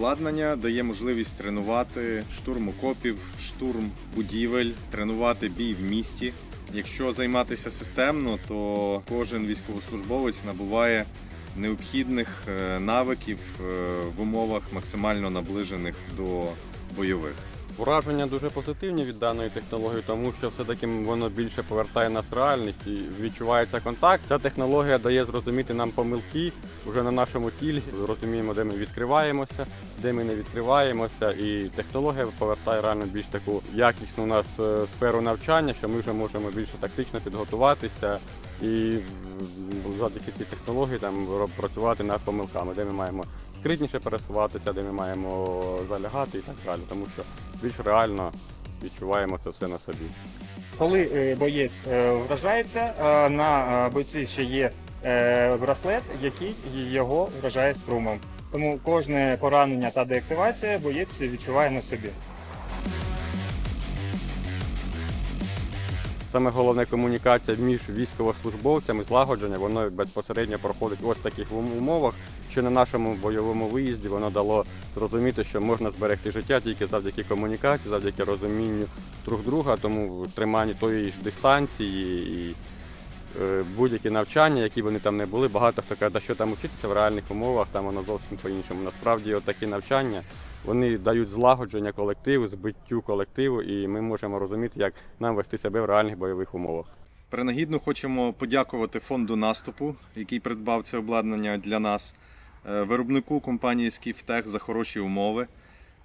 обладнання дає можливість тренувати штурм окопів, штурм будівель, тренувати бій в місті. Якщо займатися системно, то кожен військовослужбовець набуває необхідних е, навиків е, в умовах максимально наближених до бойових. Ураження дуже позитивні від даної технології, тому що все-таки воно більше повертає нас в реальність і відчувається контакт. Ця технологія дає зрозуміти нам помилки вже на нашому тілі. Розуміємо, де ми відкриваємося, де ми не відкриваємося. І технологія повертає реально більш таку якісну нас е, сферу навчання, що ми вже можемо більше тактично підготуватися і завдяки цій технології там працювати над помилками, де ми маємо скритніше пересуватися, де ми маємо залягати і так далі, тому що більш реально відчуваємо це все на собі. Коли е, боєць е, вражається, е, на бойці ще є браслет, який його вражає струмом. Тому кожне поранення та деактивація боєць відчуває на собі. Саме головне комунікація між військовослужбовцями, злагодження, воно безпосередньо проходить ось в таких умовах, що на нашому бойовому виїзді воно дало зрозуміти, що можна зберегти життя тільки завдяки комунікації, завдяки розумінню друг друга, тому в триманні тої ж дистанції і е, будь-які навчання, які вони там не були, багато хто каже, що там вчитися в реальних умовах, там воно зовсім по-іншому. Насправді, от такі навчання вони дають злагодження колективу, збиттю колективу, і ми можемо розуміти, як нам вести себе в реальних бойових умовах. Принагідно хочемо подякувати фонду наступу, який придбав це обладнання для нас, е, виробнику компанії Скіфтех за хороші умови,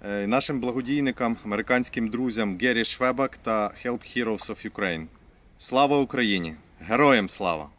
е, нашим благодійникам, американським друзям Гері Швебак та Help Heroes of Ukraine. Слава Україні! Героям слава!